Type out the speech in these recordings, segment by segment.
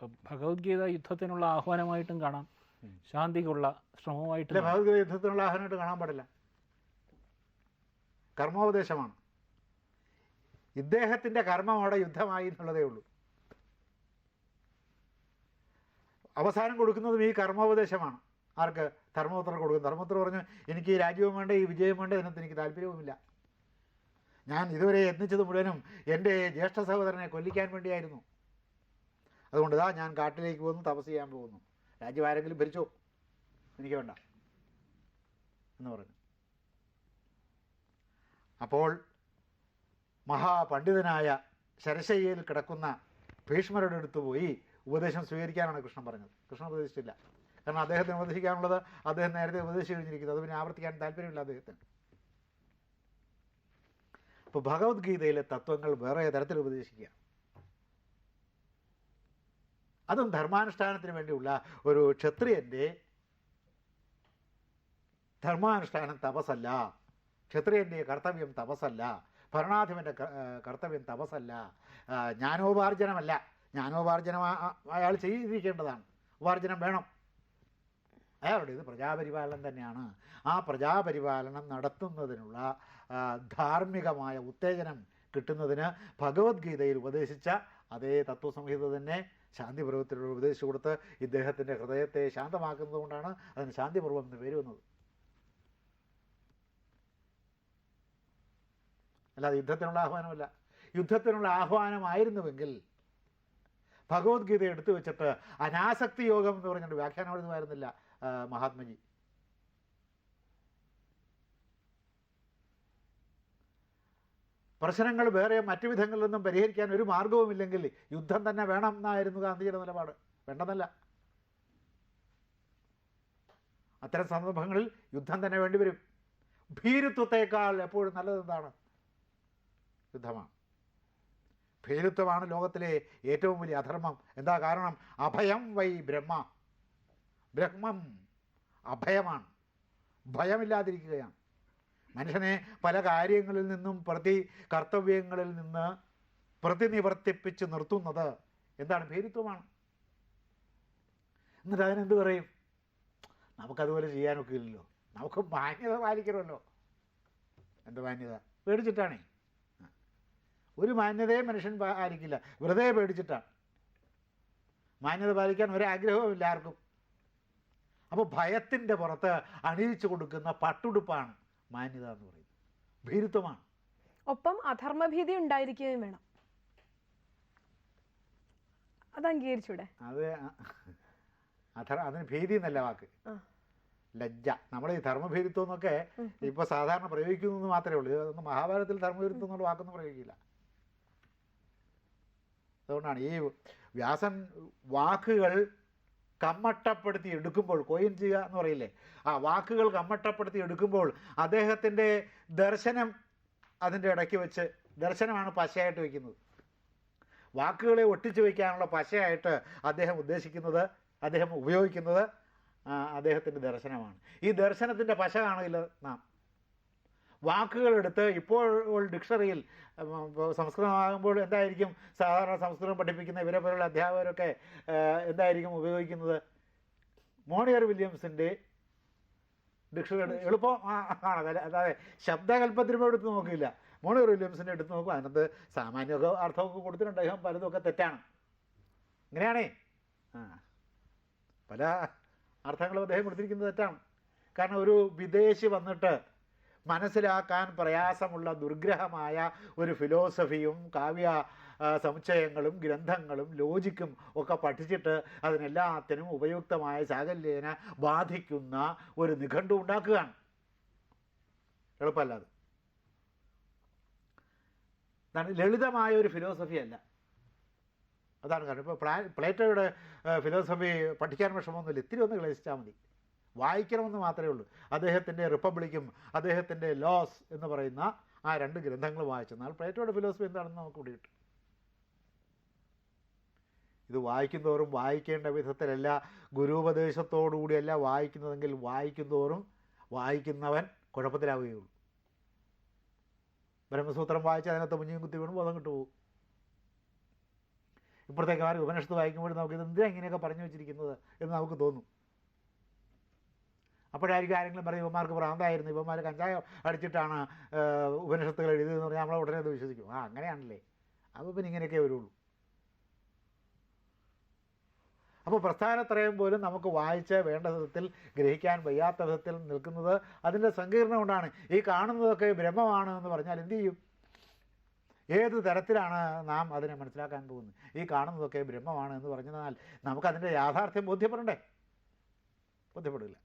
ഇപ്പം ഭഗവത്ഗീത യുദ്ധത്തിനുള്ള ആഹ്വാനമായിട്ടും കാണാം. ശാന്തിക്കുള്ള ശ്രമമായിട്ട് ഭഗവത്ഗീത യുദ്ധത്തിനുള്ള ആഹ്വാനമായിട്ട് കാണാൻ പാടില്ല. കർമ്മോപദേശമാണ്. ഇദ്ദേഹത്തിന്റെ കർമ്മം അവിടെ യുദ്ധമായി എന്നുള്ളതേ ഉള്ളൂ. അവസാനം കൊടുക്കുന്നതും ഈ കർമ്മോപദേശമാണ്. ആർക്ക്? ധർമ്മപുത്രർ കൊടുക്കും ധർമ്മപുത്ര പറഞ്ഞു എനിക്ക് ഈ രാജ്യവും വേണ്ട ഈ വിജയം വേണ്ട ഇതിനകത്ത് എനിക്ക് താല്പര്യവുമില്ല. ഞാൻ ഇതുവരെ യത്നിച്ചത് മുഴുവനും എന്റെ ജ്യേഷ്ഠ സഹോദരനെ കൊല്ലിക്കാൻ വേണ്ടിയായിരുന്നു. അതുകൊണ്ട് ഇതാ ഞാൻ കാട്ടിലേക്ക് പോകുന്നു തപസ് ചെയ്യാൻ പോകുന്നു. രാജ്യം ആരെങ്കിലും ഭരിച്ചോ? എനിക്ക് വേണ്ട. എന്ന് പറഞ്ഞു. അപ്പോൾ മഹാപണ്ഡിതനായ ശരശയ്യയിൽ കിടക്കുന്ന ഭീഷ്മരുടെ അടുത്ത് പോയി ഉപദേശം സ്വീകരിക്കാനാണ് കൃഷ്ണൻ പറഞ്ഞത്. കൃഷ്ണൻ ഉപദേശിച്ചില്ല. കാരണം അദ്ദേഹത്തിന് ഉപദേശിക്കാനുള്ളത് അദ്ദേഹം നേരത്തെ ഉപദേശിച്ചു കഴിഞ്ഞിരിക്കുന്നത് അത് പിന്നെ ആവർത്തിക്കാൻ താല്പര്യമില്ല അദ്ദേഹത്തിന്. അപ്പോൾ ഭഗവത്ഗീതയിലെ തത്വങ്ങൾ വേറെ തരത്തിൽ ഉപദേശിക്കുക അതും ധർമാനുഷ്ഠാനത്തിന് വേണ്ടിയുള്ള ഒരു ക്ഷത്രിയന്റെ ധർമാനുഷ്ഠാനം തപസ്സല്ല. ക്ഷത്രിയന്റെ കർത്തവ്യം തപസ്സല്ല. ഭരണാധിപന്റെ കർത്തവ്യം തപസ്സല്ല. ജ്ഞാനോപാർജനമല്ല. ജ്ഞാനോപാർജനം അയാൾ ചെയ്തിരിക്കേണ്ടതാണ്. ഉപാർജനം വേണം. അയാളുടെ ഇത് പ്രജാപരിപാലനം തന്നെയാണ്. ആ പ്രജാപരിപാലനം നടത്തുന്നതിനുള്ള ധാർമ്മികമായ ഉത്തേജനം കിട്ടുന്നതിന് ഭഗവത്ഗീതയിൽ ഉപദേശിച്ച അതേ തത്വസംഹിത തന്നെ ശാന്തിപർവത്തിലൂടെ ഉപദേശിച്ചു കൊടുത്ത് ഇദ്ദേഹത്തിന്റെ ഹൃദയത്തെ ശാന്തമാക്കുന്നത് കൊണ്ടാണ് അതിന് ശാന്തിപർവം എന്ന് പേര് വന്നത്. അല്ലാതെ യുദ്ധത്തിനുള്ള ആഹ്വാനമല്ല. യുദ്ധത്തിനുള്ള ആഹ്വാനമായിരുന്നുവെങ്കിൽ ഭഗവത്ഗീത എടുത്തു വെച്ചിട്ട് അനാസക്തി യോഗം എന്ന് പറഞ്ഞിട്ട് വ്യാഖ്യാനം എഴുതുമായിരുന്നില്ല മഹാത്മജി. പ്രശ്നങ്ങൾ വേറെ മറ്റു വിധങ്ങളിൽ നിന്നും പരിഹരിക്കാൻ ഒരു മാർഗവുമില്ലെങ്കിൽ യുദ്ധം തന്നെ വേണം എന്നായിരുന്നു ഗാന്ധിജിയുടെ നിലപാട്. വേണ്ടെന്നല്ല. അത്തരം സന്ദർഭങ്ങളിൽ യുദ്ധം തന്നെ വേണ്ടിവരും ഭീരുത്വത്തേക്കാൾ എപ്പോഴും നല്ലത് എന്താണ് യുദ്ധമാണ്. ഭീരുത്വമാണ് ലോകത്തിലെ ഏറ്റവും വലിയ അധർമ്മം. എന്താ കാരണം? അഭയം വൈ ബ്രഹ്മ. ബ്രഹ്മം അഭയമാണ്. ഭയമില്ലാതിരിക്കുകയാണ്. മനുഷ്യനെ പല കാര്യങ്ങളിൽ നിന്നും പ്രതി കർത്തവ്യങ്ങളിൽ നിന്ന് പ്രതിനിവർത്തിപ്പിച്ച് നിർത്തുന്നത് എന്താണ് ഭീരുത്വമാണ് എന്നിട്ട് അതിനെന്ത് പറയും? നമുക്കതുപോലെ ചെയ്യാനൊക്കെ ഇല്ലല്ലോ. നമുക്ക് മാന്യത പാലിക്കണമല്ലോ. എന്ത് മാന്യത? പേടിച്ചിട്ടാണേ. ഒരു മാന്യതയും മനുഷ്യൻ പാലിക്കില്ല. വെറുതെ പേടിച്ചിട്ടാണ്. മാന്യത പാലിക്കാൻ ഒരാഗ്രഹവുമില്ല ആർക്കും. അപ്പോൾ ഭയത്തിന്റെ പുറത്ത് അണിയിച്ചു കൊടുക്കുന്ന പട്ടുടുപ്പാണ് മാന്യത എന്ന് പറയുന്നത് ഭീരുത്വമാണ് ഒപ്പം അധർമ്മഭീതി ഉണ്ടായിരിക്കുകയും വേണം. അത് അംഗീകരിച്ചൂടെ? അത് അധർ അതിന് ഭീതി എന്നല്ല വാക്ക്. ലജ്ജ. നമ്മൾ ഈ ധർമ്മഭീരുത്വം എന്നൊക്കെ ഇപ്പോൾ സാധാരണ പ്രയോഗിക്കുന്നു എന്ന് മാത്രമേ ഉള്ളൂ. ഇതൊന്നും മഹാഭാരതത്തിൽ ധർമ്മഭീരുത്വം എന്നുള്ള വാക്കൊന്നും പ്രയോഗിക്കില്ല. അതുകൊണ്ടാണ് ഈ വ്യാസൻ വാക്കുകൾ കമ്മട്ടപ്പെടുത്തി എടുക്കുമ്പോൾ കോയിൻ ചെയ്യുക എന്ന് പറയില്ലേ? ആ വാക്കുകൾ കമ്മട്ടപ്പെടുത്തി എടുക്കുമ്പോൾ അദ്ദേഹത്തിന്റെ ദർശനം അതിന്റെ ഇടയ്ക്ക് വെച്ച് ദർശനമാണ് പശയായിട്ട് വയ്ക്കുന്നത്. വാക്കുകളെ ഒട്ടിച്ചു വയ്ക്കാനുള്ള പശയായിട്ട് അദ്ദേഹം ഉദ്ദേശിക്കുന്നത് അദ്ദേഹം ഉപയോഗിക്കുന്നത് അദ്ദേഹത്തിന്റെ ദർശനമാണ്. ഈ ദർശനത്തിന്റെ പശ കാണില്ല നാം. വാക്കുകളെടുത്ത് ഇപ്പോൾ ഡിക്ഷണറിയിൽ സംസ്കൃതമാകുമ്പോൾ എന്തായിരിക്കും? സാധാരണ സംസ്കൃതം പഠിപ്പിക്കുന്ന ഇവരെ പോലുള്ള അധ്യാപകരൊക്കെ എന്തായിരിക്കും ഉപയോഗിക്കുന്നത്? മോണിയർ വില്യംസിന്റെ ഡിക്ഷണറി എളുപ്പം ആണ് അതായത് ശബ്ദകൽപ്പത്തിനും എടുത്ത് നോക്കില്ല. മോണിയർ വില്യംസിന്റെ എടുത്ത് നോക്കും. അതിനകത്ത് സാമാന്യമൊക്കെ അർത്ഥമൊക്കെ കൊടുത്തിട്ടുണ്ട്. അദ്ദേഹം പലതുമൊക്കെ തെറ്റാണ്. ഇങ്ങനെയാണേ? ആ പല അർത്ഥങ്ങളും അദ്ദേഹം കൊടുത്തിരിക്കുന്നത് തെറ്റാണ്. കാരണം ഒരു വിദേശി വന്നിട്ട് മനസ്സിലാക്കാൻ പ്രയാസമുള്ള ദുർഗ്രഹമായ ഒരു ഫിലോസഫിയും കാവ്യ സമുച്ചയങ്ങളും ഗ്രന്ഥങ്ങളും ലോജിക്കും ഒക്കെ പഠിച്ചിട്ട് അതിനെല്ലാത്തിനും ഉപയുക്തമായ ചാകല്യേന ബാധിക്കുന്ന ഒരു നിഘണ്ടു ഉണ്ടാക്കുകയാണ്. എളുപ്പമല്ലാതെ. ലളിതമായ ഒരു ഫിലോസഫി അല്ല. അതാണ് കാരണം. ഇപ്പോൾ പ്ലാ പ്ലേറ്റോയുടെ ഫിലോസഫി പഠിക്കാൻ വിഷമമൊന്നുമില്ല. ഇത്തിരി ഒന്ന് ക്ലേശിച്ചാൽ മതി. വായിക്കണമെന്ന് മാത്രമേ ഉള്ളൂ. അദ്ദേഹത്തിന്റെ റിപ്പബ്ലിക്കും അദ്ദേഹത്തിന്റെ ലോസ് എന്ന് പറയുന്ന ആ രണ്ട് ഗ്രന്ഥങ്ങൾ വായിച്ചെന്നാൽ പ്ലേറ്റോയുടെ ഫിലോസഫി എന്താണെന്ന് നമുക്ക് ഇവിടെ കിട്ടും. ഇത് വായിക്കുന്തോറും വായിക്കേണ്ട വിധത്തിലല്ല ഗുരുപദേശത്തോടുകൂടിയല്ല വായിക്കുന്നതെങ്കിൽ വായിക്കുന്തോറും വായിക്കുന്നവൻ കുഴപ്പത്തിലാവുകയുള്ളൂ. ബ്രഹ്മസൂത്രം വായിച്ച് അതിനകത്ത് മുഞ്ഞും കുത്തി വീണ് ബോധം കിട്ടുപോകും. ഇപ്പോഴത്തെ കാര്യം ഉപനിഷത്ത് വായിക്കുമ്പോൾ നമുക്ക് ഇത് എന്തിനാ ഇങ്ങനെയൊക്കെ പറഞ്ഞു വെച്ചിരിക്കുന്നത് എന്ന് നമുക്ക് തോന്നും. അപ്പോഴായിരിക്കും ആരെങ്കിലും പറയും ഇവന്മാർക്ക് പ്രാന്തായിരുന്നു ഇവന്മാർ കഞ്ചായ അടിച്ചിട്ടാണ് ഉപനിഷത്തുകൾ എഴുതിയതെന്ന് പറഞ്ഞാൽ നമ്മൾ ഉടനെ അത് വിശ്വസിക്കും. ആ അങ്ങനെയാണല്ലേ. അപ്പോൾ പിന്നെ ഇങ്ങനെയൊക്കെ വരുള്ളൂ. അപ്പോൾ പ്രസ്ഥാനത്രയം പോലും നമുക്ക് വായിച്ച് വേണ്ട വിധത്തിൽ ഗ്രഹിക്കാൻ വയ്യാത്ത വിധത്തിൽ നിൽക്കുന്നത് അതിന്റെ സങ്കീർണം കൊണ്ടാണ്. ഈ കാണുന്നതൊക്കെ ബ്രഹ്മമാണ് എന്ന് പറഞ്ഞാൽ എന്തു ചെയ്യും? ഏത് തരത്തിലാണ് നാം അതിനെ മനസ്സിലാക്കാൻ പോകുന്നത്? ഈ കാണുന്നതൊക്കെ ബ്രഹ്മമാണ് എന്ന് പറഞ്ഞതിനാൽ നമുക്കതിന്റെ യാഥാർത്ഥ്യം ബോധ്യപ്പെടണ്ടേ? ബോധ്യപ്പെടില്ല.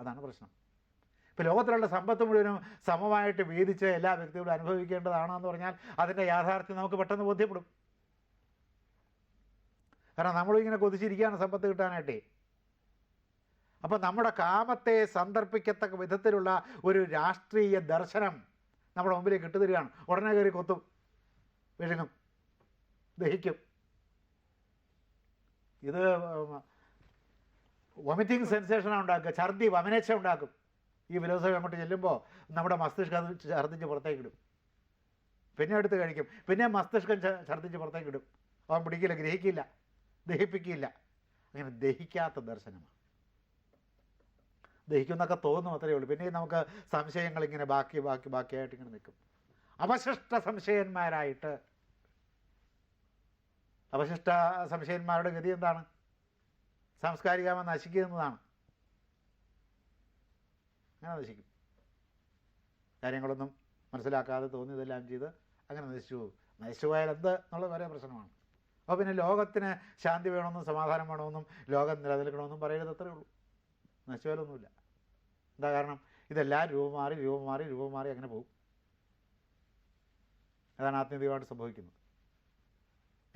അതാണ് പ്രശ്നം. ഇപ്പോൾ ലോകത്തിലുള്ള സമ്പത്ത് മുഴുവനും സമമായിട്ട് വീതിച്ച് എല്ലാ വ്യക്തികളും അനുഭവിക്കേണ്ടതാണെന്ന് പറഞ്ഞാൽ അതിന്റെ യാഥാർത്ഥ്യം നമുക്ക് പെട്ടെന്ന് ബോധ്യപ്പെടും. കാരണം നമ്മളിങ്ങനെ കൊതിച്ചിരിക്കുകയാണ് സമ്പത്ത് കിട്ടാനായിട്ടേ. അപ്പം നമ്മുടെ കാമത്തെ സന്ദർഭിക്കത്തക്ക വിധത്തിലുള്ള ഒരു രാഷ്ട്രീയ ദർശനം നമ്മുടെ മുമ്പിലേക്ക് കിട്ടുതരികയാണ് ഉടനെ കയറി കൊത്തും വിഴുങ്ങും ദഹിക്കും. ഇത് വൊമിറ്റിംഗ് സെൻസേഷനാണ് ഉണ്ടാക്കുക. ഛർദി വമനേച്ഛ ഉണ്ടാക്കും. ഈ ഫിലോസഫി അങ്ങോട്ട് ചെല്ലുമ്പോൾ നമ്മുടെ മസ്തിഷ്കം അത് ഛർദ്ദിച്ച് പുറത്തേക്ക് ഇടും. പിന്നെ എടുത്ത് കഴിക്കും. പിന്നെ മസ്തിഷ്കം ഛർദ്ദിച്ച് പുറത്തേക്ക് ഇടും. അവൻ പിടിക്കില്ല ഗ്രഹിക്കില്ല ദഹിപ്പിക്കില്ല. അങ്ങനെ ദഹിക്കാത്ത ദർശനമാണ്. ദഹിക്കുന്നൊക്കെ തോന്നും അത്രയേ ഉള്ളൂ. പിന്നെ നമുക്ക് സംശയങ്ങൾ ഇങ്ങനെ ബാക്കി ബാക്കി ബാക്കിയായിട്ട് ഇങ്ങനെ നിൽക്കും. അവശിഷ്ട സംശയന്മാരായിട്ട് അവശിഷ്ട സംശയന്മാരുടെ ഗതി എന്താണ്? സാംസ്കാരികമ നശിക്കുന്നതാണ്. അങ്ങനെ നശിക്കും. കാര്യങ്ങളൊന്നും മനസ്സിലാക്കാതെ തോന്നിയതെല്ലാം ചെയ്ത് അങ്ങനെ നശിച്ചു പോകും. നശിച്ചു പോയാൽ എന്ത് എന്നുള്ളത് വരെ പ്രശ്നമാണ്. അപ്പോൾ പിന്നെ ലോകത്തിന് ശാന്തി വേണമെന്നും സമാധാനം വേണമെന്നും ലോകം നിലനിൽക്കണമെന്നും പറയരുത് അത്രേ ഉള്ളൂ. നശിച്ചു പോയാലൊന്നുമില്ല എന്താ കാരണം? ഇതെല്ലാം രൂപം മാറി രൂപം മാറി രൂപം മാറി അങ്ങനെ പോകും. അതാണ് ആത്മീയതയുമായിട്ട് സംഭവിക്കുന്നത്.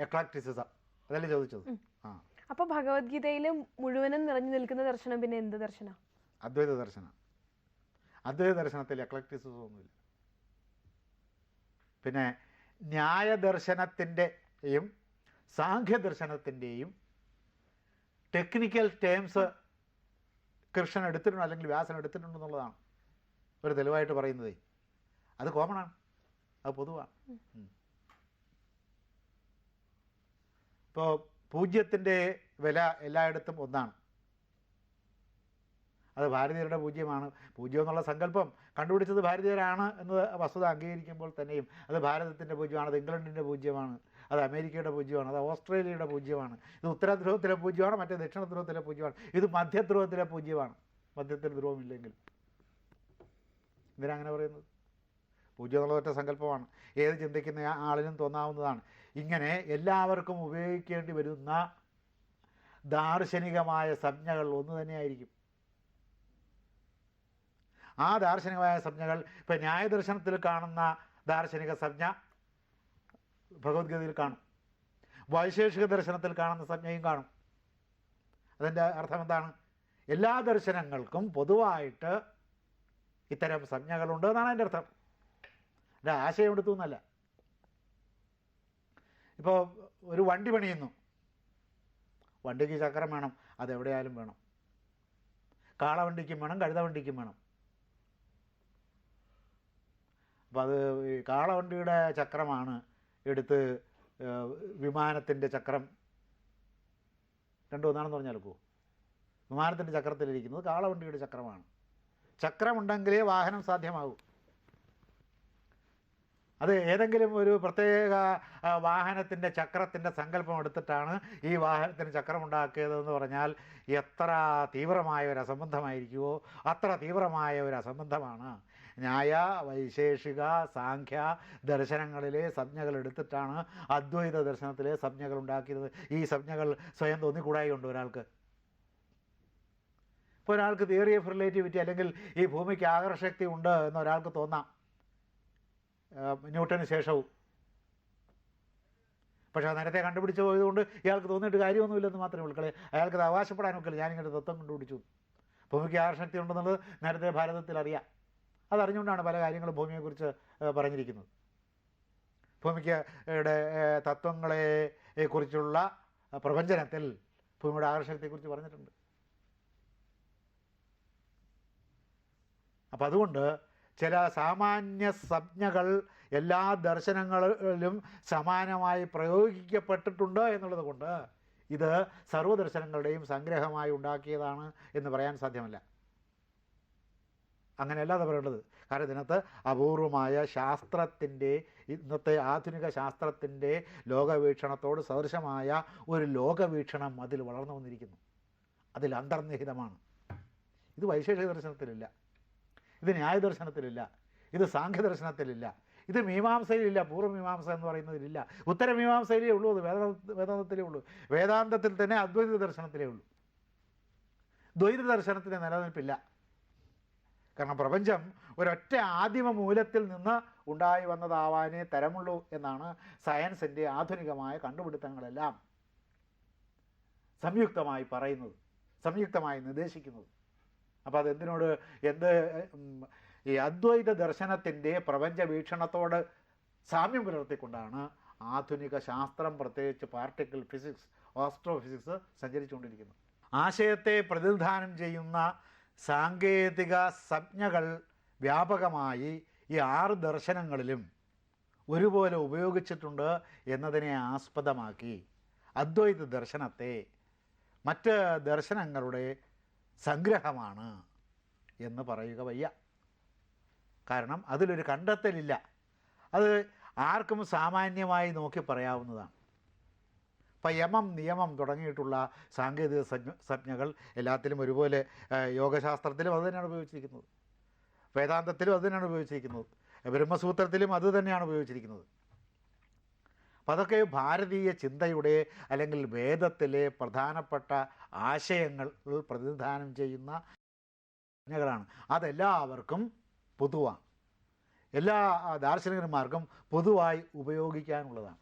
എക്ലാക്ടിസിസം അതല്ലേ ചോദിച്ചത്? ആ. അപ്പൊ ഭഗവത്ഗീതയിൽ മുഴുവനും നിറഞ്ഞു നിൽക്കുന്ന ദർശനം പിന്നെ എന്ത് ദർശനം? അദ്വൈത ദർശനം. അദ്വൈത ദർശനത്തിൽ എക്ലക്ടിസിസം ഒന്നുമില്ല. പിന്നെ ന്യായദർശനത്തിന്റെയും സാഖ്യദർശനത്തിന്റെയും ടെക്നിക്കൽ ടേംസ് കൃഷ്ണൻ എടുത്തിട്ടുണ്ട് അല്ലെങ്കിൽ വ്യാസൻ എടുത്തിട്ടുണ്ടെന്നുള്ളതാണ് ഒരു തെളിവായിട്ട് പറയുന്നത്. അത് കോമണാണ് അത് പൊതുവാണ്. ഇപ്പോൾ പൂജ്യത്തിന്റെ വില എല്ലായിടത്തും ഒന്നാണ്. അത് ഭാരതീയരുടെ പൂജ്യമാണ്. പൂജ്യം എന്നുള്ള സങ്കല്പം കണ്ടുപിടിച്ചത് ഭാരതീയരാണ് എന്ന് വസ്തുത അംഗീകരിക്കുമ്പോൾ തന്നെയും അത് ഭാരതത്തിന്റെ പൂജ്യമാണ് അത് ഇംഗ്ലണ്ടിന്റെ പൂജ്യമാണ് അത് അമേരിക്കയുടെ പൂജ്യമാണ് അത് ഓസ്ട്രേലിയയുടെ പൂജ്യമാണ് ഇത് ഉത്തര ധ്രുവത്തിലെ പൂജ്യമാണ് മറ്റേ ദക്ഷിണ ധ്രുവത്തിലെ പൂജ്യമാണ് ഇത് മധ്യധ്രുവത്തിലെ പൂജ്യമാണ്. മധ്യത്തിൽ ധ്രുവമില്ലെങ്കിൽ എന്തിനാ അങ്ങനെ പറയുന്നത്? പൂജ്യം ഒറ്റ സങ്കല്പമാണ്. ഏത് ചിന്തിക്കുന്ന ആളിനും തോന്നാവുന്നതാണ്. ഇങ്ങനെ എല്ലാവർക്കും ഉപയോഗിക്കേണ്ടി വരുന്ന ദാർശനികമായ സംജ്ഞകൾ ഒന്ന് തന്നെയായിരിക്കും. ആ ദാർശനികമായ സംജ്ഞകൾ ഇപ്പം ന്യായദർശനത്തിൽ കാണുന്ന ദാർശനിക സംജ്ഞ ഭഗവത്ഗീതയിൽ കാണും. വൈശേഷിക ദർശനത്തിൽ കാണുന്ന സംജ്ഞയും കാണും. അതിന്റെ അർത്ഥം എന്താണ്? എല്ലാ ദർശനങ്ങൾക്കും പൊതുവായിട്ട് ഇത്തരം സംജ്ഞകളുണ്ട് എന്നാണ് അതിന്റെ അർത്ഥം. എന്റെ ആശയം എടുത്തു എന്നല്ല. ഇപ്പോൾ ഒരു വണ്ടി പണിയുന്നു. വണ്ടിക്ക് ചക്രം വേണം അതെവിടെയായാലും വേണം. കാളവണ്ടിക്കും വേണം കഴുതവണ്ടിക്കും വേണം. അപ്പോൾ അത് ഈ കാളവണ്ടിയുടെ ചക്രമാണ് എടുത്ത് വിമാനത്തിന്റെ ചക്രം. രണ്ടും ഒന്നാണെന്ന് പറഞ്ഞാൽ പോ വിമാനത്തിന്റെ ചക്രത്തിലിരിക്കുന്നത് കാളവണ്ടിയുടെ ചക്രമാണ്. ചക്രമുണ്ടെങ്കിലേ വാഹനം സാധ്യമാകൂ. അത് ഏതെങ്കിലും ഒരു പ്രത്യേക വാഹനത്തിന്റെ ചക്രത്തിന്റെ സങ്കല്പം എടുത്തിട്ടാണ് ഈ വാഹനത്തിന് ചക്രം ഉണ്ടാക്കിയതെന്ന് പറഞ്ഞാൽ എത്ര തീവ്രമായ ഒരു അസംബന്ധമായിരിക്കുമോ അത്ര തീവ്രമായ ഒരു അസംബന്ധമാണ്. ന്യായ വൈശേഷിക സാഖ്യ ദർശനങ്ങളിലെ സംജ്ഞകൾ എടുത്തിട്ടാണ് അദ്വൈത ദർശനത്തിലെ സംജ്ഞകൾ ഉണ്ടാക്കിയത്. ഈ സംജ്ഞകൾ സ്വയം തോന്നിക്കൂടായി ഉണ്ട് ഒരാൾക്ക്? ഇപ്പോൾ ഒരാൾക്ക് തിയറി ഓഫ് റിലേറ്റിവിറ്റി അല്ലെങ്കിൽ ഈ ഭൂമിക്ക് ആകർഷക്തി ഉണ്ട് എന്ന് ഒരാൾക്ക് തോന്നാം. ന്യൂട്ടന് ശേഷവും. പക്ഷേ നേരത്തെ കണ്ടുപിടിച്ച് പോയതുകൊണ്ട് ഇയാൾക്ക് തോന്നിയിട്ട് കാര്യമൊന്നുമില്ലെന്ന് മാത്രമേ ഉൾക്കളെ കളി അയാൾക്ക് അത് അവകാശപ്പെടാനൊക്കില്ല ഞാനിങ്ങനെ തത്വം കണ്ടുപിടിച്ചു. ഭൂമിക്ക് ആകർഷക്തി ഉണ്ടെന്നുള്ളത് നേരത്തെ ഭാരതത്തിൽ അറിയാം. അതറിഞ്ഞുകൊണ്ടാണ് പല കാര്യങ്ങളും ഭൂമിയെക്കുറിച്ച് പറഞ്ഞിരിക്കുന്നത്. ഭൂമിക്ക് തത്വങ്ങളെ കുറിച്ചുള്ള പ്രപഞ്ചനത്തിൽ ഭൂമിയുടെ ആകർഷണത്തെക്കുറിച്ച് പറഞ്ഞിട്ടുണ്ട്. അപ്പം അതുകൊണ്ട് ചില സാമാന്യ സംജ്ഞകൾ എല്ലാ ദർശനങ്ങളിലും സമാനമായി പ്രയോഗിക്കപ്പെട്ടിട്ടുണ്ട് എന്നുള്ളത് കൊണ്ട് ഇത് സർവദർശനങ്ങളുടെയും സംഗ്രഹമായി ഉണ്ടാക്കിയതാണ് എന്ന് പറയാൻ സാധ്യമല്ല. അങ്ങനെയല്ലാതെ പറയേണ്ടത് കാരണം ഇതിനകത്ത് അപൂർവമായ ശാസ്ത്രത്തിന്റെ ഇന്നത്തെ ആധുനിക ശാസ്ത്രത്തിന്റെ ലോകവീക്ഷണത്തോട് സദൃശമായ ഒരു ലോകവീക്ഷണം അതിൽ വളർന്നു വന്നിരിക്കുന്നു. അതിൽ അന്തർനിഹിതമാണ്. ഇത് വൈശേഷിക ദർശനത്തിലില്ല. ഇത് ന്യായദർശനത്തിലില്ല. ഇത് സാഖ്യദർശനത്തിലില്ല. ഇത് മീമാംസയിലില്ല. പൂർവമീമാംസ എന്ന് പറയുന്നതിലില്ല. ഉത്തരമീമാംസയിലേ ഉള്ളൂ. അത് വേദ വേദാന്തത്തിലേ ഉള്ളൂ. വേദാന്തത്തിൽ തന്നെ അദ്വൈത ദർശനത്തിലേ ഉള്ളൂ. ദ്വൈത ദർശനത്തിന് നിലനിൽപ്പില്ല. കാരണം പ്രപഞ്ചം ഒരൊറ്റ ആദിമ മൂലത്തിൽ നിന്ന് ഉണ്ടായി വന്നതാവാനേ തരമുള്ളൂ എന്നാണ് സയൻസിന്റെ ആധുനികമായ കണ്ടുപിടുത്തങ്ങളെല്ലാം സംയുക്തമായി പറയുന്നത്. സംയുക്തമായി നിർദ്ദേശിക്കുന്നത്. അപ്പോൾ അതെന്തിനോട്? എന്ത് ഈ അദ്വൈത ദർശനത്തിന്റെ പ്രപഞ്ച വീക്ഷണത്തോട് സാമ്യം പുലർത്തിക്കൊണ്ടാണ് ആധുനിക ശാസ്ത്രം പ്രത്യേകിച്ച് പാർട്ടിക്കിൾ ഫിസിക്സ് ഓസ്ട്രോ ഫിസിക്സ് സഞ്ചരിച്ചുകൊണ്ടിരിക്കുന്നത്. ആശയത്തെ പ്രതിനിധാനം ചെയ്യുന്ന സാങ്കേതിക സംജ്ഞകൾ വ്യാപകമായി ഈ ആറ് ദർശനങ്ങളിലും ഒരുപോലെ ഉപയോഗിച്ചിട്ടുണ്ട് എന്നതിനെ ആസ്പദമാക്കി അദ്വൈത ദർശനത്തെ മറ്റ് ദർശനങ്ങളുടെ സംഗ്രഹമാണ് എന്ന് പറയുക വയ്യ. കാരണം അതിലൊരു കണ്ടെത്തലില്ല. അത് ആർക്കും സാമാന്യമായി നോക്കി പറയാവുന്നതാണ്. ഇപ്പം യമം നിയമം തുടങ്ങിയിട്ടുള്ള സാങ്കേതിക സംജ്ഞ സംജ്ഞകൾ എല്ലാത്തിലും ഒരുപോലെ യോഗശാസ്ത്രത്തിലും അത് തന്നെയാണ് ഉപയോഗിച്ചിരിക്കുന്നത്. വേദാന്തത്തിലും അത് തന്നെയാണ് ഉപയോഗിച്ചിരിക്കുന്നത്. ബ്രഹ്മസൂത്രത്തിലും അത് തന്നെയാണ് ഉപയോഗിച്ചിരിക്കുന്നത്. അപ്പം അതൊക്കെ ഭാരതീയ ചിന്തയുടെ അല്ലെങ്കിൽ വേദത്തിലെ പ്രധാനപ്പെട്ട ആശയങ്ങൾ പ്രതിനിധാനം ചെയ്യുന്ന സംജ്ഞകളാണ് അതെല്ലാവർക്കും പൊതുവാണ്. എല്ലാ ദാർശനികന്മാർക്കും പൊതുവായി ഉപയോഗിക്കാനുള്ളതാണ്.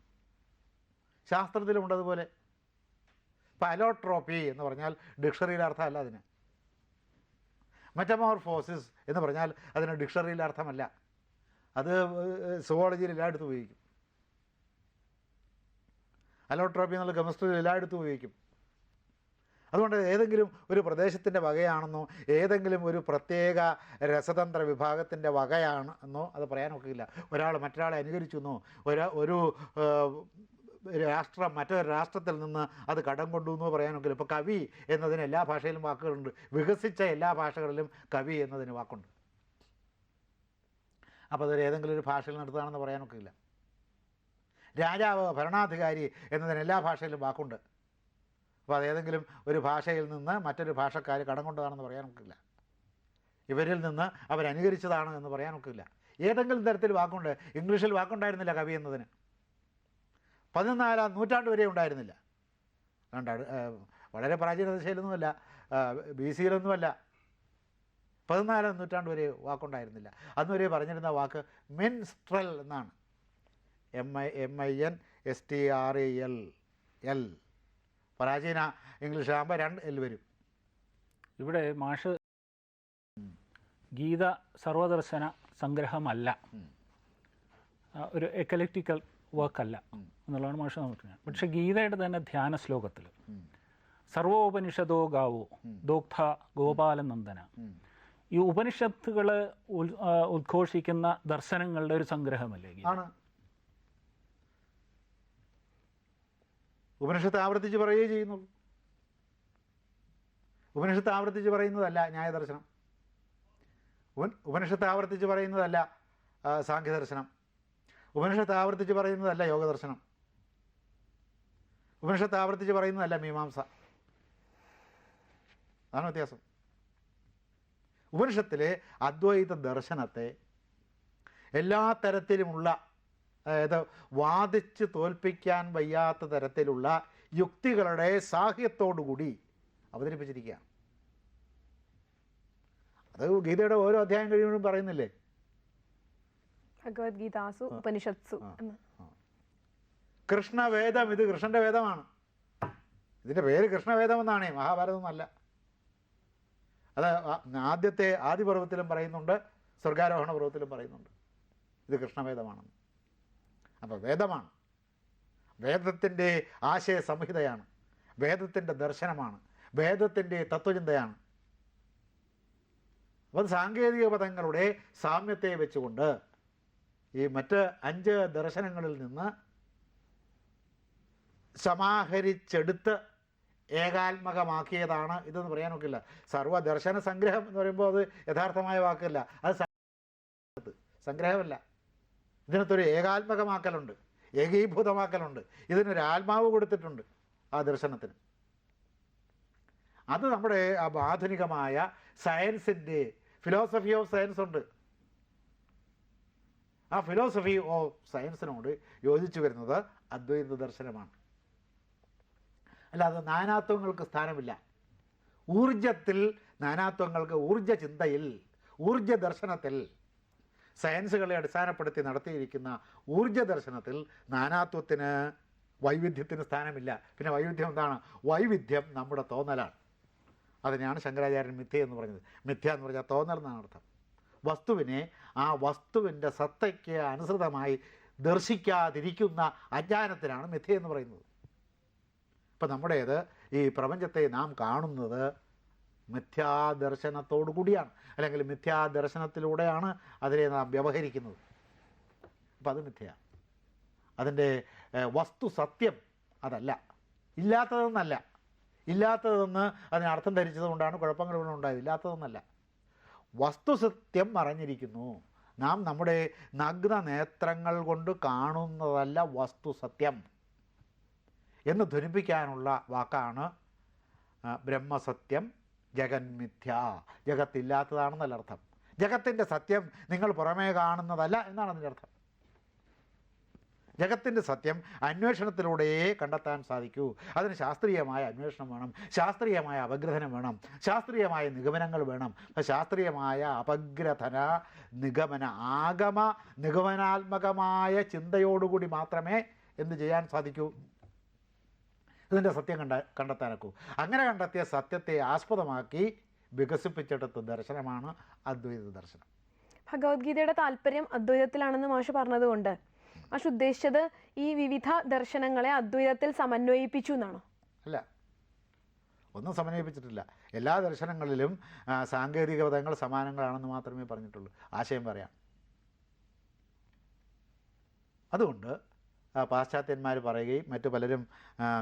ശാസ്ത്രത്തിലുമുണ്ടതുപോലെ. അതുപോലെ ഇപ്പം അലോട്രോപ്പി എന്ന് പറഞ്ഞാൽ ഡിക്ഷണറിയിലെ അർത്ഥമല്ല അതിന്. മെറ്റമോർഫോസിസ് എന്ന് പറഞ്ഞാൽ അതിന് ഡിക്ഷണറിയിലെ അർത്ഥമല്ല. അത് സുവോളജിയിൽ എല്ലായിടത്തും ഉപയോഗിക്കും. അലോട്രോപ്പി എന്നുള്ള കെമിസ്ട്രിയിൽ എല്ലായിടത്തും ഉപയോഗിക്കും. അതുകൊണ്ട് ഏതെങ്കിലും ഒരു പ്രദേശത്തിന്റെ വകയാണെന്നോ ഏതെങ്കിലും ഒരു പ്രത്യേക രസതന്ത്ര വിഭാഗത്തിന്റെ വകയാണെന്നോ അത് പറയാൻ ഒക്കില്ല ഒരാൾ മറ്റൊരാളെ അനുകരിച്ചു എന്നോ ഒരാ ഒരു രാഷ്ട്രം മറ്റൊരു രാഷ്ട്രത്തിൽ നിന്ന് അത് കടം കൊണ്ടു എന്നോ പറയാനൊക്കില്ല. ഇപ്പോൾ കവി എന്നതിന് എല്ലാ ഭാഷയിലും വാക്കുകളുണ്ട്. വികസിച്ച എല്ലാ ഭാഷകളിലും കവി എന്നതിന് വാക്കുണ്ട്. അപ്പോൾ അതൊരു ഏതെങ്കിലും ഒരു ഭാഷയിൽ നടത്തുകയാണെന്ന് പറയാനൊക്കില്ല. രാജാവ് ഭരണാധികാരി എന്നതിന് എല്ലാ ഭാഷയിലും വാക്കുണ്ട്. അപ്പോൾ അതേതെങ്കിലും ഒരു ഭാഷയിൽ നിന്ന് മറ്റൊരു ഭാഷക്കാർ കടം കൊണ്ടതാണെന്ന് പറയാൻ ഒക്കില്ല ഇവരിൽ നിന്ന് അവരനുകരിച്ചതാണ് എന്ന് പറയാൻ ഒക്കില്ല ഏതെങ്കിലും തരത്തിൽ വാക്കുണ്ട്. ഇംഗ്ലീഷിൽ വാക്കുണ്ടായിരുന്നില്ല കവി എന്നതിന്. പതിനാലാം നൂറ്റാണ്ട് വരെ ഉണ്ടായിരുന്നില്ല. കണ്ട വളരെ പ്രാചീന ദശയിലൊന്നുമല്ല. ബി സിയിലൊന്നുമല്ല. പതിനാലാം നൂറ്റാണ്ട് വരെ വാക്കുണ്ടായിരുന്നില്ല. അന്നുവരെ പറഞ്ഞിരുന്ന വാക്ക് മെൻസ്ട്രൽ എന്നാണ്. M I M I N S T R A L L പ്രാചീന ഇംഗ്ലീഷ് ആകുമ്പോൾ രണ്ട് എൽ വരും. ഇവിടെ മാഷ് ഗീത സർവദർശന സംഗ്രഹമല്ല. ഒരു എക്കലക്റ്റിക്കൽ വർക്ക് അല്ല എന്നുള്ളതാണ് മാഷ് നമുക്ക് പക്ഷെ ഗീതയുടെ തന്നെ ധ്യാന ശ്ലോകത്തിൽ. സർവോപനിഷദോ ഗാവോ ദോക്ത ദോഗ്ധ ഗോപാലനന്ദന ഈ ഉപനിഷത്തുകൾ ഉദ്ഘോഷിക്കുന്ന ദർശനങ്ങളുടെ ഒരു സംഗ്രഹമല്ലേ ഗീത? ഉപനിഷത്ത് ആവർത്തിച്ച് പറയുകയും ചെയ്യുന്നുള്ളൂ. ഉപനിഷത്ത് ആവർത്തിച്ച് പറയുന്നതല്ല ന്യായദർശനം. ഉപ ഉപനിഷത്ത് ആവർത്തിച്ച് പറയുന്നതല്ല സാഖ്യദർശനം. ഉപനിഷത്ത് ആവർത്തിച്ച് പറയുന്നതല്ല യോഗദർശനം. ഉപനിഷത്ത് ആവർത്തിച്ച് പറയുന്നതല്ല മീമാംസ. അതാണ് വ്യത്യാസം. ഉപനിഷത്തിലെ അദ്വൈത ദർശനത്തെ എല്ലാ തരത്തിലുമുള്ള അതായത് വാദിച്ച് തോൽപ്പിക്കാൻ വയ്യാത്ത തരത്തിലുള്ള യുക്തികളുടെ സാഹ്യത്തോടുകൂടി അവതരിപ്പിച്ചിരിക്കുകയാണ്. അത് ഗീതയുടെ ഓരോ അധ്യായം കഴിയുമ്പോഴും പറയുന്നില്ലേ? ഭഗവത്ഗീതാസു ഉപനിഷത്സു കൃഷ്ണവേദം ഇത് കൃഷ്ണന്റെ വേദമാണ്. ഇതിന്റെ പേര് കൃഷ്ണവേദം എന്നാണ് മഹാഭാരതം എന്നല്ല. അത് ആദ്യത്തെ ആദിപർവത്തിലും പറയുന്നുണ്ട് സ്വർഗാരോഹണ പർവത്തിലും പറയുന്നുണ്ട്. ഇത് കൃഷ്ണവേദമാണെന്ന്. അപ്പോൾ വേദമാണ്. വേദത്തിന്റെ ആശയ സംഹിതയാണ് വേദത്തിന്റെ ദർശനമാണ്. വേദത്തിന്റെ തത്വചിന്തയാണ്. അപ്പോൾ സാങ്കേതിക പദങ്ങളുടെ സാമ്യത്തെ വെച്ചുകൊണ്ട് ഈ മറ്റ് അഞ്ച് ദർശനങ്ങളിൽ നിന്ന് സമാഹരിച്ചെടുത്ത് ഏകാത്മകമാക്കിയതാണ് ഇതെന്ന് പറയാൻ ഒക്കില്ല സർവദർശന ദർശന സംഗ്രഹം എന്ന് പറയുമ്പോൾ അത് യഥാർത്ഥമായ വാക്കല്ല. അത് സംഗ്രഹമല്ല. ഇതിനകത്തൊരു ഏകാത്മകമാക്കലുണ്ട് ഏകീഭൂതമാക്കലുണ്ട് ഇതിനൊരു ആത്മാവ് കൊടുത്തിട്ടുണ്ട് ആ ദർശനത്തിന്. അത് നമ്മുടെ ആ ആധുനികമായ സയൻസിന്റെ ഫിലോസഫി ഓഫ് സയൻസ് ഉണ്ട്. ആ ഫിലോസഫി ഓഫ് സയൻസിനോട് യോജിച്ചു വരുന്നത് അദ്വൈത ദർശനമാണ്. അല്ലാതെ നാനാത്വങ്ങൾക്ക് സ്ഥാനമില്ല. ഊർജത്തിൽ നാനാത്വങ്ങൾക്ക് ഊർജ ചിന്തയിൽ ഊർജ ദർശനത്തിൽ സയൻസുകളെ അടിസ്ഥാനപ്പെടുത്തി നടത്തിയിരിക്കുന്ന ഊർജ ദർശനത്തിൽ നാനാത്വത്തിന് വൈവിധ്യത്തിന് സ്ഥാനമില്ല. പിന്നെ വൈവിധ്യം എന്താണ്? വൈവിധ്യം നമ്മുടെ തോന്നലാണ്. അതിനെയാണ് ശങ്കരാചാര്യൻ മിഥ്യ എന്ന് പറഞ്ഞത്. മിഥ്യ എന്ന് പറഞ്ഞാൽ തോന്നൽ എന്നാണ് അർത്ഥം. വസ്തുവിനെ ആ വസ്തുവിന്റെ സത്തയ്ക്ക് അനുസൃതമായി ദർശിക്കാതിരിക്കുന്ന അജ്ഞാനത്തിനാണ് മിഥ്യ എന്ന് പറയുന്നത്. ഇപ്പം നമ്മുടേത് ഈ പ്രപഞ്ചത്തെ നാം കാണുന്നത് മിഥ്യാദർശനത്തോടു കൂടിയാണ്. അല്ലെങ്കിൽ മിഥ്യാദർശനത്തിലൂടെയാണ് അതിനെ നാം വ്യവഹരിക്കുന്നത്. അപ്പം അത് മിഥ്യ. അതിന്റെ വസ്തു സത്യം അതല്ല. ഇല്ലാത്തതെന്നല്ല. ഇല്ലാത്തതെന്ന് അതിന് അർത്ഥം ധരിച്ചത് കൊണ്ടാണ് കുഴപ്പങ്ങൾ ഇവിടെ ഉണ്ടായത്. ഇല്ലാത്തതെന്നല്ല. വസ്തുസത്യം മറഞ്ഞിരിക്കുന്നു നാം നമ്മുടെ നഗ്ന നേത്രങ്ങൾ കൊണ്ട് കാണുന്നതല്ല വസ്തുസത്യം എന്ന് ധരിപ്പിക്കാനുള്ള വാക്കാണ് ബ്രഹ്മസത്യം. ജഗന്മിഥ്യ ജഗത്തില്ലാത്തതാണെന്നല്ല അർത്ഥം. ജഗത്തിന്റെ സത്യം നിങ്ങൾ പുറമേ കാണുന്നതല്ല എന്നാണ് അതിന്റെ അർത്ഥം. ജഗത്തിന്റെ സത്യം അന്വേഷണത്തിലൂടെയേ കണ്ടെത്താൻ സാധിക്കൂ. അതിന് ശാസ്ത്രീയമായ അന്വേഷണം വേണം ശാസ്ത്രീയമായ അപഗ്രഥനം വേണം ശാസ്ത്രീയമായ നിഗമനങ്ങൾ വേണം. അപ്പം ശാസ്ത്രീയമായ അപഗ്രഥന നിഗമന ആഗമ നിഗമനാത്മകമായ ചിന്തയോടുകൂടി മാത്രമേ എന്ത് ചെയ്യാൻ സാധിക്കൂ? ഇതിന്റെ സത്യം കണ്ട കണ്ടെത്താനൊക്കൂ. അങ്ങനെ കണ്ടെത്തിയ സത്യത്തെ ആസ്പദമാക്കി വികസിപ്പിച്ചെടുത്ത ദർശനമാണ് അദ്വൈത ദർശനം. ഭഗവത്ഗീതയുടെ താല്പര്യം അദ്വൈതത്തിലാണെന്ന് മാഷ് പറഞ്ഞതുകൊണ്ട്. മാഷ് ഉദ്ദേശിച്ചത് ഈ വിവിധ ദർശനങ്ങളെ അദ്വൈതത്തിൽ സമന്വയിപ്പിച്ചു എന്നാണോ? അല്ല. ഒന്നും സമന്വയിപ്പിച്ചിട്ടില്ല. എല്ലാ ദർശനങ്ങളിലും സാങ്കേതിക പദങ്ങൾ സമാനങ്ങളാണെന്ന് മാത്രമേ പറഞ്ഞിട്ടുള്ളൂ. ആശയം പറയാം. അതുകൊണ്ട് പാശ്ചാത്യന്മാർ പറയുകയും മറ്റു പലരും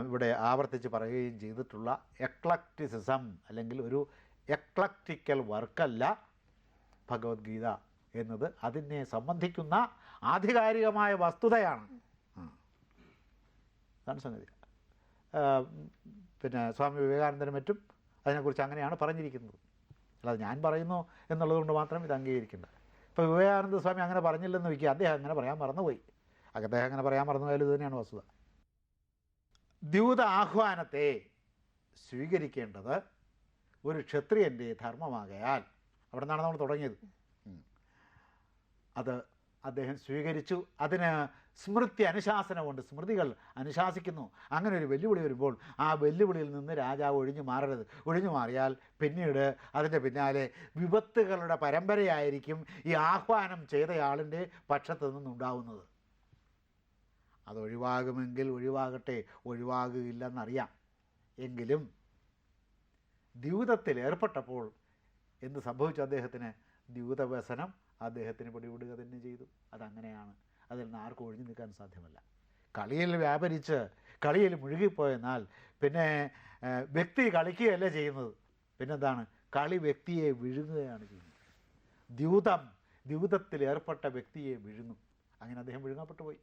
ഇവിടെ ആവർത്തിച്ച് പറയുകയും ചെയ്തിട്ടുള്ള എക്ലക്ടിസിസം അല്ലെങ്കിൽ ഒരു എക്ലക്റ്റിക്കൽ വർക്കല്ല ഭഗവത്ഗീത എന്നത്. അതിനെ സംബന്ധിക്കുന്ന ആധികാരികമായ വസ്തുതയാണ്. അതാണ് സംഗതി. പിന്നെ സ്വാമി വിവേകാനന്ദനും മറ്റും അതിനെക്കുറിച്ച് അങ്ങനെയാണ് പറഞ്ഞിരിക്കുന്നത്. അല്ലാതെ ഞാൻ പറയുന്നു എന്നുള്ളതുകൊണ്ട് മാത്രം ഇത് അംഗീകരിക്കേണ്ട. ഇപ്പോൾ വിവേകാനന്ദ സ്വാമി അങ്ങനെ പറഞ്ഞില്ലെന്ന് വയ്ക്കുക. അദ്ദേഹം അങ്ങനെ പറയാൻ മറന്നുപോയി. അദ്ദേഹം അങ്ങനെ പറയാൻ മറന്നുപോയാൽ ഇത് തന്നെയാണ് വസ്തുത. ദ്യൂത ആഹ്വാനത്തെ സ്വീകരിക്കേണ്ടത് ഒരു ക്ഷത്രിയന്റെ ധർമ്മമാകയാൽ. അവിടെ നിന്നാണ് നമ്മൾ തുടങ്ങിയത്. അത് അദ്ദേഹം സ്വീകരിച്ചു. അതിന് സ്മൃതി അനുശാസനമുണ്ട്. സ്മൃതികൾ അനുശാസിക്കുന്നു. അങ്ങനെ ഒരു വെല്ലുവിളി വരുമ്പോൾ ആ വെല്ലുവിളിയിൽ നിന്ന് രാജാവ് ഒഴിഞ്ഞു മാറരുത്. ഒഴിഞ്ഞു മാറിയാൽ പിന്നീട് അതിന്റെ പിന്നാലെ വിപത്തുകളുടെ പരമ്പരയായിരിക്കും ഈ ആഹ്വാനം ചെയ്തയാളിന്റെ പക്ഷത്തു നിന്നുണ്ടാവുന്നത്. അത് ഒഴിവാകുമെങ്കിൽ ഒഴിവാകട്ടെ ഒഴിവാകുകയില്ലെന്നറിയാം. എങ്കിലും ദ്യൂതത്തിൽ ഏർപ്പെട്ടപ്പോൾ എന്ത് സംഭവിച്ചു അദ്ദേഹത്തിന്? ദ്യൂതവ്യസനം അദ്ദേഹത്തിന് പിടിവിടുക തന്നെ ചെയ്തു. അതങ്ങനെയാണ്. അതിൽ നിന്ന് ആർക്കും ഒഴിഞ്ഞു നിൽക്കാൻ സാധ്യമല്ല. കളിയിൽ വ്യാപരിച്ച് കളിയിൽ മുഴുകിപ്പോയെന്നാൽ പിന്നെ വ്യക്തി കളിക്കുകയല്ല ചെയ്യുന്നത്? പിന്നെന്താണ്? കളി വ്യക്തിയെ വിഴുങ്ങുകയാണ് ചെയ്യുന്നത്. ദ്യൂതം ദ്യൂതത്തിൽ ഏർപ്പെട്ട വ്യക്തിയെ വിഴുങ്ങും. അങ്ങനെ അദ്ദേഹം വിഴുങ്ങപ്പെട്ടു പോയി.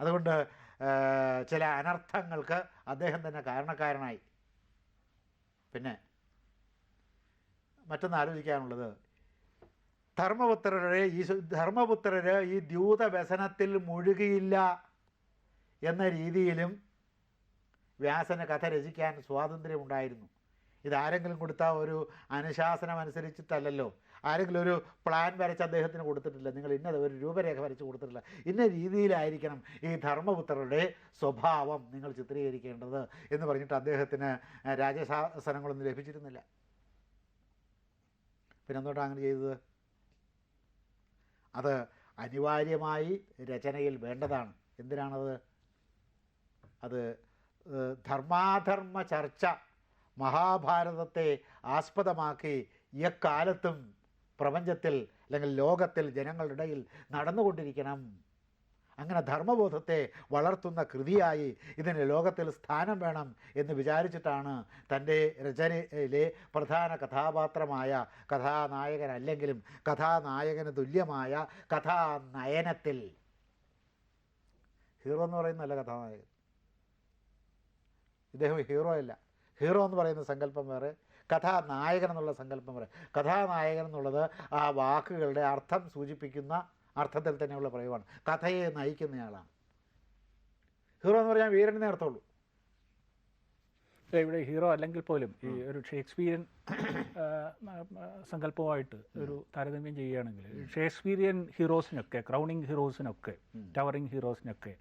അതുകൊണ്ട് ചില അനർത്ഥങ്ങൾക്ക് അദ്ദേഹം തന്നെ കാരണക്കാരനായി. പിന്നെ മറ്റൊന്ന് ആലോചിക്കാനുള്ളത്. ധർമ്മപുത്രരെ ഈ ധർമ്മപുത്രര് ഈ ദ്യൂത വ്യസനത്തിൽ മുഴുകിയില്ല എന്ന രീതിയിലും വ്യാസന് കഥ രചിക്കാൻ സ്വാതന്ത്ര്യമുണ്ടായിരുന്നു. ഇതാരെങ്കിലും കൊടുത്ത ഒരു അനുശാസനം അനുസരിച്ചിട്ടല്ലല്ലോ ആരെങ്കിലും ഒരു പ്ലാൻ വരച്ച് അദ്ദേഹത്തിന് കൊടുത്തിട്ടില്ല. നിങ്ങൾ ഇന്നത് ഒരു രൂപരേഖ വരച്ച് കൊടുത്തിട്ടില്ല. ഇന്ന രീതിയിലായിരിക്കണം ഈ ധർമ്മപുത്രരുടെ സ്വഭാവം നിങ്ങൾ ചിത്രീകരിക്കേണ്ടത് എന്ന് പറഞ്ഞിട്ട് അദ്ദേഹത്തിന് രാജശാസനങ്ങളൊന്നും ലഭിച്ചിരുന്നില്ല. പിന്നെ എന്തുകൊണ്ടാണ് അങ്ങനെ ചെയ്തത്? അത് അനിവാര്യമായി രചനയിൽ വേണ്ടതാണ്. എന്തിനാണത്? അത് ധർമാധർമ്മ ചർച്ച മഹാഭാരതത്തെ ആസ്പദമാക്കി എക്കാലത്തും പ്രപഞ്ചത്തിൽ അല്ലെങ്കിൽ ലോകത്തിൽ ജനങ്ങളുടെ ഇടയിൽ നടന്നുകൊണ്ടിരിക്കണം. അങ്ങനെ ധർമ്മബോധത്തെ വളർത്തുന്ന കൃതിയായി ഇതിന് ലോകത്തിൽ സ്ഥാനം വേണം എന്ന് വിചാരിച്ചിട്ടാണ് തന്റെ രചനയിലെ പ്രധാന കഥാപാത്രമായ കഥാനായകൻ അല്ലെങ്കിലും കഥാനായകന് തുല്യമായ കഥാനയനത്തിൽ. ഹീറോ എന്ന് പറയുന്ന പറയുന്നതല്ല കഥാനായകൻ. ഇദ്ദേഹം ഹീറോ അല്ല. ഹീറോ എന്ന് പറയുന്ന സങ്കല്പം വേറെ കഥാനായകൻ എന്നുള്ള സങ്കല്പം പറയാം. കഥാനായകൻ എന്നുള്ളത് ആ വാക്കുകളുടെ അർത്ഥം സൂചിപ്പിക്കുന്ന അർത്ഥത്തിൽ തന്നെയുള്ള പ്രയോഗമാണ്. കഥയെ നയിക്കുന്നയാളാണ്. ഹീറോ എന്ന് പറഞ്ഞാൽ വീരനെ നേർത്തുള്ളൂ ഇവിടെ ഹീറോ അല്ലെങ്കിൽ പോലും ഈ ഒരു ആ, സങ്കല്പമായിട്ട് ഒരു താരതമ്യം ചെയ്യുകയാണെങ്കിൽ ഷേക്സ്പീരിയൻ ഹീറോസിനൊക്കെ ക്രൗണിങ് ഹീറോസിനൊക്കെ ടവറിങ് ഹീറോസിനൊക്കെ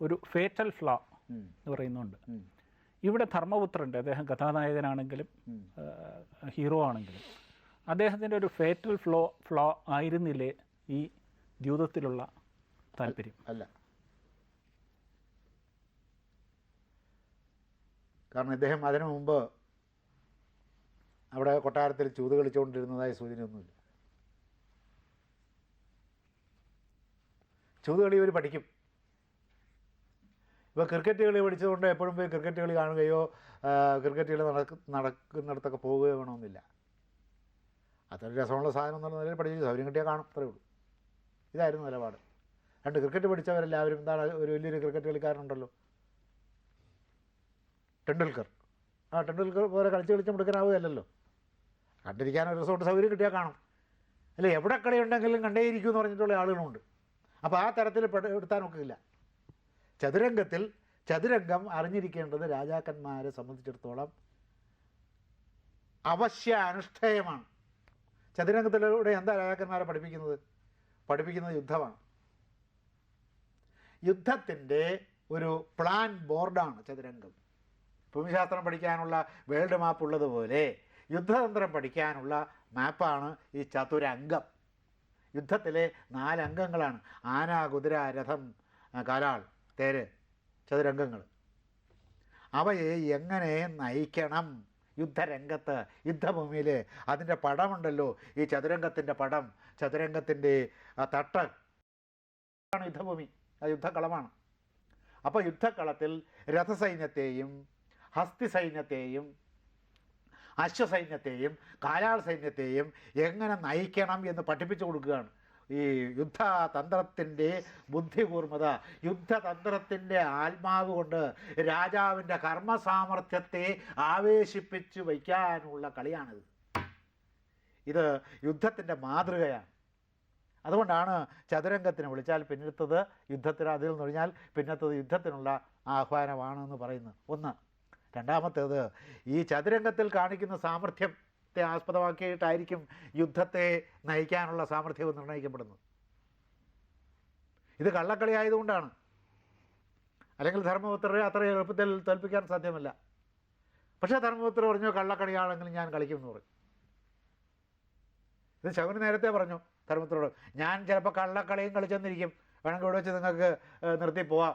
ഒരു ഫേറ്റൽ ഫ്ലാ എന്ന് പറയുന്നുണ്ട്. ഇവിടെ ധർമ്മപുത്രന്റെ അദ്ദേഹം കഥാനായകനാണെങ്കിലും ഹീറോ ആണെങ്കിലും. അദ്ദേഹത്തിന്റെ ഒരു ഫേറ്റൽ ഫ്ലോ ഫ്ലോ ആയിരുന്നില്ലേ ഈ ദ്യൂതത്തിലുള്ള താല്പര്യം? അല്ല. കാരണം ഇദ്ദേഹം അതിനു മുമ്പ് അവിടെ കൊട്ടാരത്തിൽ ചൂത് കളിച്ചുകൊണ്ടിരുന്നതായി സൂചനയൊന്നുമില്ല. ചൂത് കളി ഇവർ പഠിക്കും. ഇപ്പോൾ ക്രിക്കറ്റ് കളി പഠിച്ചതുകൊണ്ട് എപ്പോഴും പോയി ക്രിക്കറ്റ് കളി കാണുകയോ ക്രിക്കറ്റ് കളി നടക്ക നടക്കുന്നിടത്തൊക്കെ പോവുകയോ വേണമെന്നില്ല. അതൊരു രസമുള്ള സാധനം എന്നുള്ള നിലയിൽ പഠിച്ച് സൗകര്യം കിട്ടിയാൽ കാണും അത്രേ ഉള്ളൂ. ഇതായിരുന്നു നിലപാട്. രണ്ട് ക്രിക്കറ്റ് പഠിച്ചവരെല്ലാവരും എന്താണ് ഒരു വലിയൊരു ക്രിക്കറ്റ് കളിക്കാരനുണ്ടല്ലോ? ടെണ്ടുൽക്കർ. ആ ടെണ്ടുൽക്കർ പോലെ കളിച്ച് കളിച്ച് മുടുക്കനാവുകയല്ലല്ലോ. കണ്ടിരിക്കാൻ ഒരു റിസോർട്ട് സൗകര്യം കിട്ടിയാൽ കാണും. അല്ല എവിടെ കളിയുണ്ടെങ്കിലും കണ്ടേയിരിക്കും എന്ന് പറഞ്ഞിട്ടുള്ള ആളുകളുണ്ട്. അപ്പോൾ ആ തരത്തിൽ പെട- എടുത്താനൊക്കില്ല. ചതുരംഗത്തിൽ ചതുരംഗം അറിഞ്ഞിരിക്കേണ്ടത് രാജാക്കന്മാരെ സംബന്ധിച്ചിടത്തോളം അവശ്യ അനുഷ്ഠേയമാണ് ചതുരംഗത്തിലൂടെ എന്താ രാജാക്കന്മാരെ പഠിപ്പിക്കുന്നത്? പഠിപ്പിക്കുന്നത് യുദ്ധമാണ്. യുദ്ധത്തിന്റെ ഒരു പ്ലാൻ ബോർഡാണ് ചതുരംഗം. ഭൂമിശാസ്ത്രം പഠിക്കാനുള്ള വേൾഡ് മാപ്പ് ഉള്ളതുപോലെ യുദ്ധതന്ത്രം പഠിക്കാനുള്ള മാപ്പാണ് ഈ ചതുരംഗം. യുദ്ധത്തിലെ നാലംഗങ്ങളാണ് ആന കുതിര രഥം ആ, കാലാൾ. തേര് ചതുരംഗങ്ങൾ. അവയെ എങ്ങനെ നയിക്കണം? യുദ്ധരംഗത്ത് യുദ്ധഭൂമിയിൽ അതിന്റെ പടമുണ്ടല്ലോ ഈ ചതുരംഗത്തിന്റെ പടം. ചതുരംഗത്തിന്റെ തട്ട്. ആണ് യുദ്ധഭൂമി ആ യുദ്ധക്കളമാണ്. അപ്പോൾ യുദ്ധക്കളത്തിൽ രഥസൈന്യത്തെയും ഹസ്തി സൈന്യത്തെയും അശ്വസൈന്യത്തെയും കാലാൾ സൈന്യത്തെയും എങ്ങനെ നയിക്കണം എന്ന് പഠിപ്പിച്ചു കൊടുക്കുകയാണ്. ഈ യുദ്ധതന്ത്രത്തിന്റെ ബുദ്ധികൂർമ്മത യുദ്ധതന്ത്രത്തിന്റെ ആത്മാവ് കൊണ്ട് രാജാവിന്റെ കർമ്മസാമർഥ്യത്തെ ആവേശിപ്പിച്ച് വയ്ക്കാനുള്ള കളിയാണിത്. ഇത് യുദ്ധത്തിന്റെ മാതൃകയാണ്. അതുകൊണ്ടാണ് ചതുരംഗത്തിന് വിളിച്ചാൽ പിന്നെടുത്തത് യുദ്ധത്തിന് അതിൽ നിന്ന് പറഞ്ഞാൽ പിന്നത്തത് യുദ്ധത്തിനുള്ള ആഹ്വാനമാണെന്ന് പറയുന്നത്. ഒന്ന്. രണ്ടാമത്തേത് ഈ ചതുരംഗത്തിൽ കാണിക്കുന്ന സാമർഥ്യത്തെ ആസ്പദമാക്കിയിട്ടായിരിക്കും യുദ്ധത്തെ നയിക്കാനുള്ള സാമർഥ്യവും നിർണയിക്കപ്പെടുന്നത് ഇത് കള്ളക്കളി ആയതുകൊണ്ടാണ് അല്ലെങ്കിൽ ധർമ്മപുത്രരെ അത്ര എളുപ്പത്തിൽ തോൽപ്പിക്കാൻ സാധ്യമല്ല. പക്ഷേ ധർമ്മപുത്ര പറഞ്ഞു കള്ളക്കളിയാണെങ്കിൽ ഞാൻ കളിക്കുമെന്ന് പറഞ്ഞു ഇത് ശകുനി നേരത്തെ പറഞ്ഞു ധർമ്മപുത്രോട് ഞാൻ ചിലപ്പോൾ കള്ളക്കളിയും കളിച്ചെന്നിരിക്കും. വേണമെങ്കിൽ ഇവിടെ വെച്ച് നിങ്ങൾക്ക് നിർത്തി പോവാം.